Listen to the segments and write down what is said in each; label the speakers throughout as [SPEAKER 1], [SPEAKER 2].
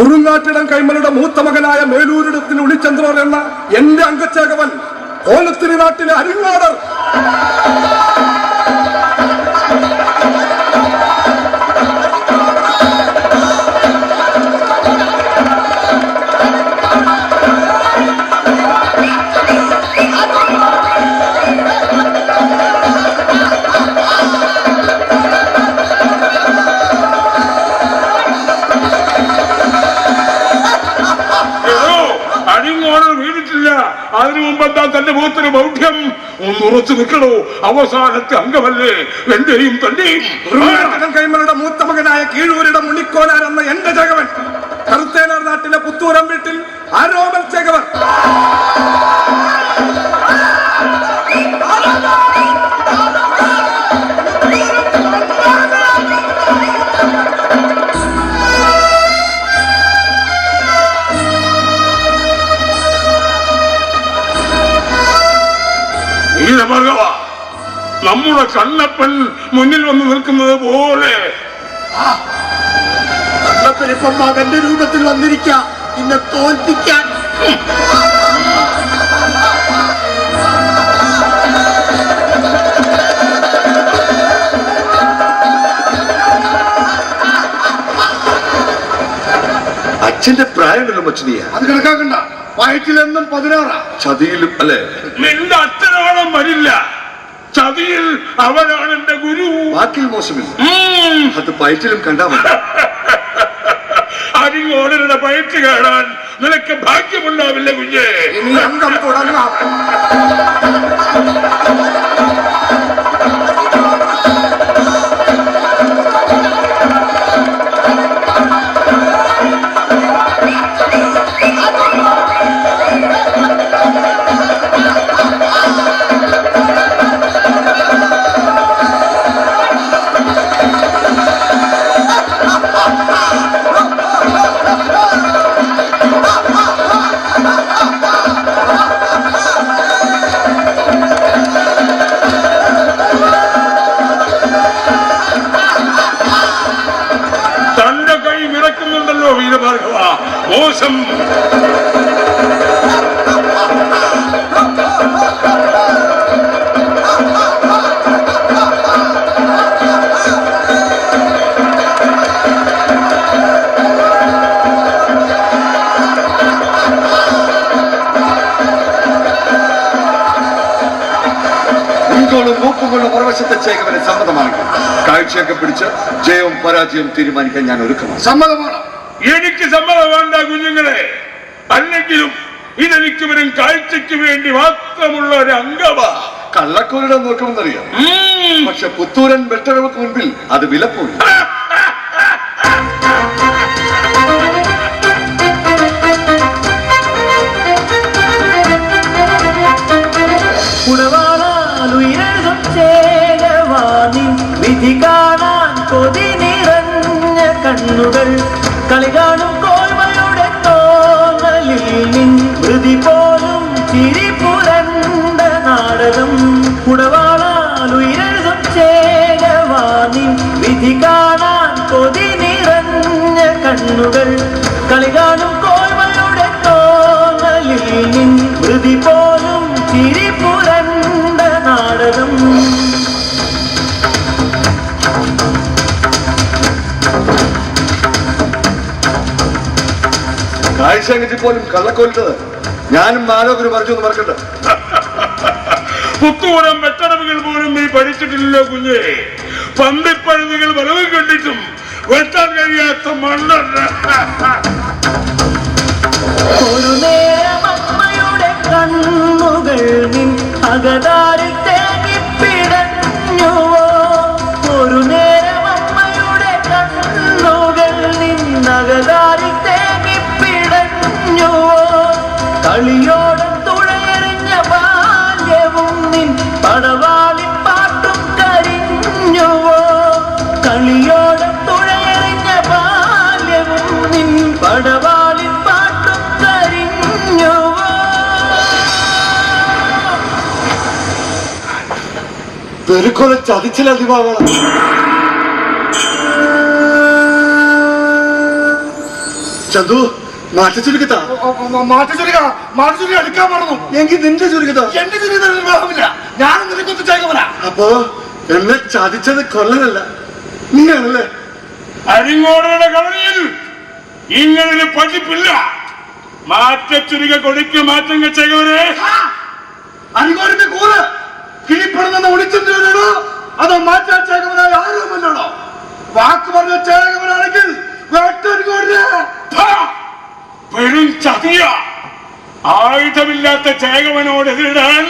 [SPEAKER 1] കുറുങ്ങാറ്റിടം കൈമലയുടെ മൂത്ത മകനായ മേലൂരിടത്തിന് ഉളിച്ചന്ദ്രൻ എന്ന എന്റെ അംഗച്ചേകവൻ കോലത്തിരി നാട്ടിലെ അരിങ്ങാടർ.
[SPEAKER 2] ഒന്ന് ഉറച്ചു നിൽക്കണോ? അവസാനത്തെ അംഗമല്ലേ? എന്റെയും തന്റെയും
[SPEAKER 1] കൈമലയുടെ മൂത്ത മകനായ കീഴൂരുടെ ഉണ്ണിക്കോലാർ എന്ന എന്റെ ജഗവൻ. കറുത്തേനാർ നാട്ടിലെ പുത്തൂരം വീട്ടിൽ ആരോമൽ ചേകവൻ
[SPEAKER 2] നമ്മുടെ കണ്ണപ്പൻ മുന്നിൽ വന്ന് നിൽക്കുന്നത് പോലെ.
[SPEAKER 3] മകന്റെ രൂപത്തിൽ വന്നിരിക്കാം. ഇന്നെ തോൽപ്പിക്കാൻ.
[SPEAKER 4] അച്ഛന്റെ പ്രായമുണ്ടല്ലോ മച്ചനിയ.
[SPEAKER 3] അത് കണക്കാക്കണ്ട. വയറ്റിലെന്നും പതിനാറാ.
[SPEAKER 4] ചതിയിലും അല്ലെ?
[SPEAKER 2] നിന്റെ അച്ഛനോളം വരില്ല. ചതിയിൽ അവനാണ് എന്റെ ഗുരു.
[SPEAKER 4] വാക്കിൽ മോശമില്ല. അത് പയറ്റിലും കണ്ടാ മതി.
[SPEAKER 2] അരിങ്ങോടരുടെ പയറ്റ് കാണാൻ നിനക്ക് ഭാഗ്യമുണ്ടാവില്ല കുഞ്ഞേ.
[SPEAKER 1] ഇനി അംഗം തുടങ്ങാം.
[SPEAKER 2] മോശം
[SPEAKER 4] മുൻകോളും ചേകവനെ സമ്മതമാണെങ്കിൽ കാഴ്ചയൊക്കെ പിടിച്ച് ജയവും പരാജയവും തീരുമാനിക്കാൻ ഞാൻ ഒരുക്കണം
[SPEAKER 3] സമ്മതമാണ്.
[SPEAKER 2] എനിക്ക് സമ്മതം വേണ്ട കുഞ്ഞുങ്ങളെ. അല്ലെങ്കിലും ഇതെനിക്ക് വരും കാഴ്ചയ്ക്ക് വേണ്ടി മാത്രമുള്ള ഒരു അംഗമാ.
[SPEAKER 4] കള്ളക്കൂരുടെ നോക്കുമെന്നറിയാം. പക്ഷെ പുത്തൂരൻ വെട്ടറവക്ക് മുൻപിൽ അത് വിലപ്പോയി
[SPEAKER 5] വിധി കാണാൻ കൊതി നിറഞ്ഞ കണ്ണുകൾ. കളി കാണും കോയ്മയുടെ തോന്നലിൽ നിൻ മൃതി പോലും ചിരി പുരണ്ട നാടകം. ഉടവാളാലുയരും ചേരവാനിൻ വിധി കാണാൻ കൊതി നിറഞ്ഞ കണ്ണുകൾ. കളി കാണും
[SPEAKER 4] കാഴ്ച പോലും കള്ളക്കൊല്ലത് ഞാനും മാലോകര് പറഞ്ഞു എന്ന് മറക്കണ്ട.
[SPEAKER 2] പുത്തൂരം വെട്ടടവുകൾ പോലും നീ പഠിച്ചിട്ടില്ലല്ലോ കുഞ്ഞെ. പന്തിപ്പഴുതുകൾ വലവ് കണ്ടിട്ടും വെട്ടാൻ കഴിയാത്ത മണ്ണല്ല
[SPEAKER 5] ഒരു നേരം അമ്മയുടെ കണ്ണുകൾ നിൻ അകതാരിൽ തേങ്ങിപ്പിടഞ്ഞുവോ? ഒരു നിൻ പടവാളി പാട്ടും കരിഞ്ഞോ
[SPEAKER 4] വെറുക്കൊല ചതിച്ചില്ല ദിവാകള
[SPEAKER 3] ചന്തു മാറ്റ ചുരുക്കത്താ.
[SPEAKER 1] മാറ്റ ചുരുക്ക മാറ്റ ചുരുക്ക എടുക്കാൻ പറഞ്ഞു
[SPEAKER 3] എങ്കിൽ നിന്റെ ചുരുക്കത്താ.
[SPEAKER 1] എന്റെ ചുരുക്ക വിവാഹമില്ല. ഞാൻ നിനക്കൊത്ത് ചേകവനാ
[SPEAKER 3] അപ്പോ എന്നെ ചതിച്ചത് കൊല്ലനല്ല. നീയാണല്ലേ?
[SPEAKER 2] അരിങ്ങോടയുടെ കളരിയിൽ ഇങ്ങനെ പഠിപ്പില്ല മാറ്റച്ചുരുക കൊടുക്ക മാറ്റങ്ങൾ ചെയ്യവരെ
[SPEAKER 1] അരികോടിന്റെ കൂറ് കീഴ്പ്പെടുന്ന ഒളിച്ചിട്ടാണോ അതോ മാറ്റാൻ ചേകവനായ ആരുമല്ലോ വാക്ക് പറഞ്ഞ ചേകവനാണെങ്കിൽ
[SPEAKER 2] പെരും ചതിയ. ആയുധമില്ലാത്ത ചേകവനോട് എതിരിടാൻ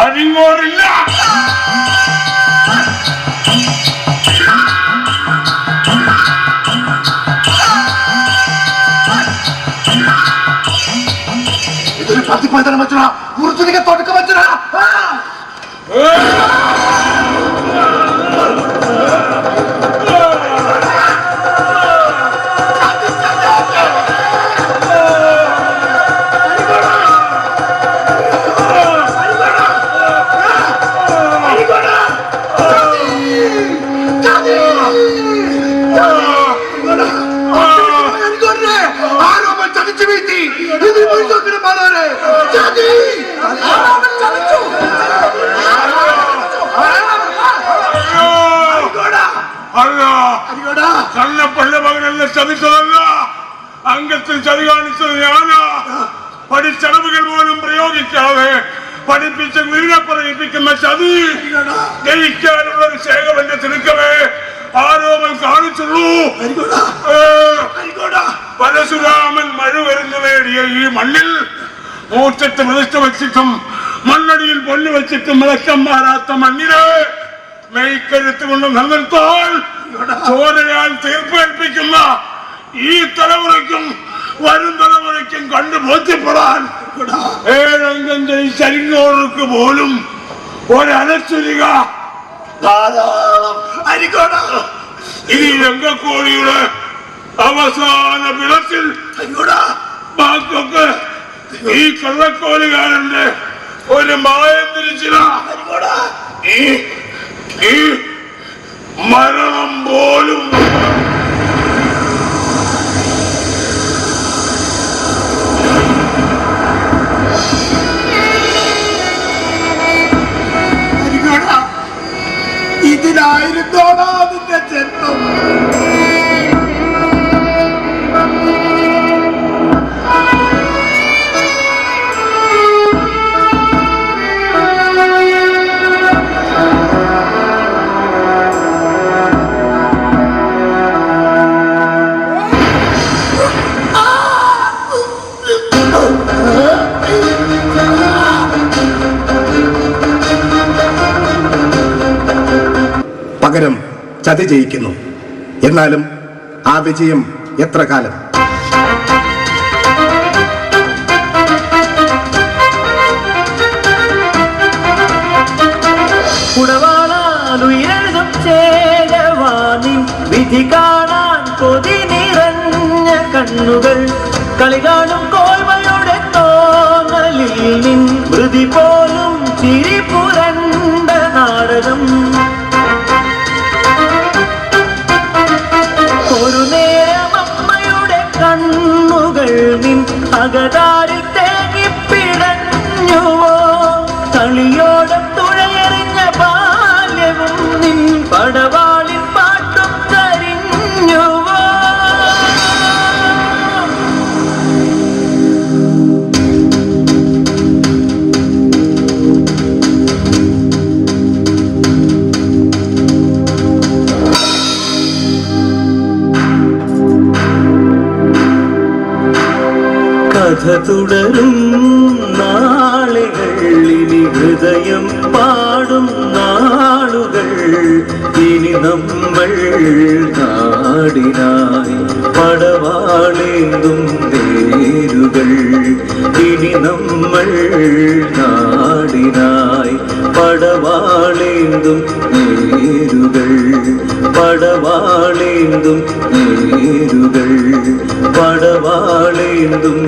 [SPEAKER 2] അരിങ്ങോടില്ല
[SPEAKER 1] ഇതൊരു সার্থিক ময়দানে মাত্রা
[SPEAKER 2] গুরুত্ব দিকে তোর ചതിച്ചതല്ല. അംഗത്തിൽ ചതി കാണിച്ചത് ഞാനാ. പഠിച്ചടവുകൾ പോലും പ്രയോഗിക്കാതെ പഠിപ്പിച്ച വീണ പറയിപ്പിക്കുന്ന ചതി ജയിക്കാനുള്ള ഒരു ശേഖരന്റെ തിരുക്കമേ ആരോപം കാണിച്ചുള്ളൂ. പരശുരാമൻ മഴ വരുന്നു നേടിയ ഈ മണ്ണിൽ മൂച്ചത്ത് വിളിച്ചു വെച്ചിട്ടും മണ്ണടിയിൽ പൊന്നു വെച്ചിട്ടും വിളക്കം മാറാത്ത മണ്ണിന് മെയ്ക്കരുത്ത് കൊണ്ട് നിലനിർത്താൻ ചോരയാൽ തീർപ്പ് കൽപ്പിക്കുന്ന ഈ തലമുറയ്ക്കും വരും തലമുറയ്ക്കും കണ്ടു ബോധ്യപ്പെടാൻ ഏഴംഗം ചരിങ്ങോർക്ക് പോലും ഒരനച്ചുരിക ഇനി രംഗക്കോഴിയുടെ അവസാന
[SPEAKER 1] അരികോടാ.
[SPEAKER 2] ബാക്കൊക്കെ ഈ കള്ളക്കോലുകാരന്റെ ഒരു മായം തിരിച്ചില്ല ഈ മരണം പോലും
[SPEAKER 1] ഇതിലായിരുന്നോടാ നിന്റെ
[SPEAKER 6] ചതി ജയിക്കുന്നു. എന്നാലും ആ വിജയം എത്ര കാലം?
[SPEAKER 5] കുടവാളാലുയർന്നും ചേരവാനിൻ വിധി കാണാൻ കൊതി നിറഞ്ഞ കണ്ണുകൾ. കളി കഥ തുടരും. നാളുകൾ ഇനി ഹൃദയം പാടും നാളുകൾ. ഇനി നമ്മൾ നാടിനായി പടവാളേന്തും നേരുകൾ ഇനി നമ്മൾ നാടിനായി പടവാളേന്തും നേരുകൾ പടവാളേന്തും നേരുകൾ പടവാളേന്തും